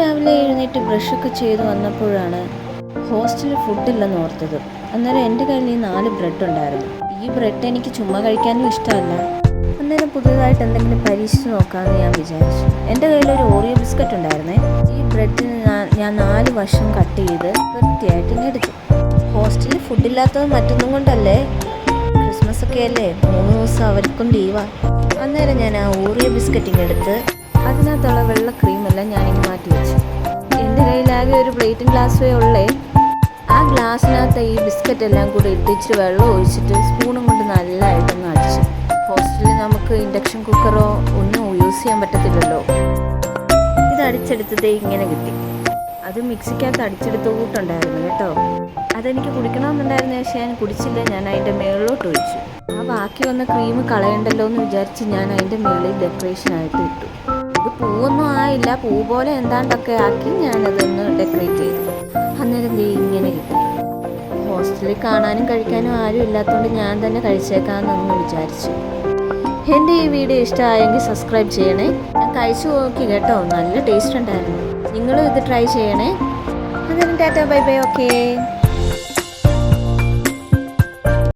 എഴുന്നേറ്റ് ബ്രഷൊക്കെ ചെയ്ത് വന്നപ്പോഴാണ് ഹോസ്റ്റലിൽ ഫുഡില്ലെന്ന് ഓർത്തത്. അന്നേരം എന്റെ കയ്യിൽ നാല് ബ്രെഡ് ഉണ്ടായിരുന്നു. ഈ ബ്രെഡ് എനിക്ക് ചുമ്മാ കഴിക്കാനും ഇഷ്ടമല്ല. അന്നേരം പുതിയതായിട്ട് എന്തെങ്കിലും പരീക്ഷിച്ച് നോക്കാമെന്ന് ഞാൻ വിചാരിച്ചു. എന്റെ കയ്യിൽ ഒരു ഓറിയോ ബിസ്ക്കറ്റ് ഉണ്ടായിരുന്നേ. ഈ ബ്രെഡിന് ഞാൻ നാല് വശം കട്ട് ചെയ്ത് വൃത്തിയായിട്ട് എടുത്തു. ഹോസ്റ്റലിൽ ഫുഡില്ലാത്തത് മറ്റൊന്നും കൊണ്ടല്ലേ? ക്രിസ്മസ് ഒക്കെ അല്ലേ മൂന്ന് ദിവസം അവർക്കും ലീവാ. അന്നേരം ഞാൻ ആ ഓറിയോ ബിസ്ക്കറ്റിങ് എടുത്ത് അതിനകത്തുള്ള വെള്ള ക്രീമെല്ലാം ഞാനിങ്ങ് മാറ്റി വെച്ചു. എന്റെ കയ്യിലാകെ ഒരു പ്ലേറ്റും ഗ്ലാസ്സേ ഉള്ളേ. ആ ഗ്ലാസ്സിനകത്ത് ഈ ബിസ്ക്കറ്റ് എല്ലാം കൂടി ഇട്ട് ഇച്ചിരി വെള്ളം ഒഴിച്ചിട്ട് സ്പൂണും കൊണ്ട് നല്ലതായിട്ടൊന്ന് അടിച്ചു. ഹോസ്റ്റലിൽ നമുക്ക് ഇൻഡക്ഷൻ കുക്കറോ ഒന്നും യൂസ് ചെയ്യാൻ പറ്റത്തില്ലല്ലോ. ഇത് അടിച്ചെടുത്തത് ഇങ്ങനെ കിട്ടി. അത് മിക്സിക്കകത്ത് അടിച്ചെടുത്ത കൂട്ടുണ്ടായിരുന്നു കേട്ടോ. അതെനിക്ക് കുടിക്കണമെന്നുണ്ടായിരുന്നു പക്ഷേ ഞാൻ കുടിച്ചില്ല. ഞാൻ അതിന്റെ മേളിലോട്ട് ഒഴിച്ചു. ആ ബാക്കി വന്ന ക്രീം കളയണ്ടല്ലോ എന്ന് വിചാരിച്ച് ഞാൻ അതിന്റെ മേളിൽ ഡെക്കറേഷനായിട്ട് ഇട്ടു. ഇത് പൂവൊന്നും ആയില്ല. പൂ പോലെ എന്താണ്ടൊക്കെ ആക്കി ഞാനതൊന്ന് ഡെക്കറേറ്റ് ചെയ്തു. അന്നേരം ദേ ഇങ്ങനെ കിട്ടി ഹോസ്റ്റലിൽ കാണാനും കഴിക്കാനും ആരും ഇല്ലാത്തതുകൊണ്ട് ഞാൻ തന്നെ കഴിച്ചേക്കാമെന്നൊന്ന് വിചാരിച്ചു. എന്റെ ഈ വീഡിയോ ഇഷ്ടമായെങ്കിൽ സബ്സ്ക്രൈബ് ചെയ്യണേ. ഞാൻ കഴിച്ചു നോക്കി കേട്ടോ. നല്ല ടേസ്റ്റ് ഉണ്ടായിരുന്നു. നിങ്ങളും ഇത് ട്രൈ ചെയ്യണേ. അന്നേരം ടാറ്റ ബൈ ബൈ ഓക്കേ.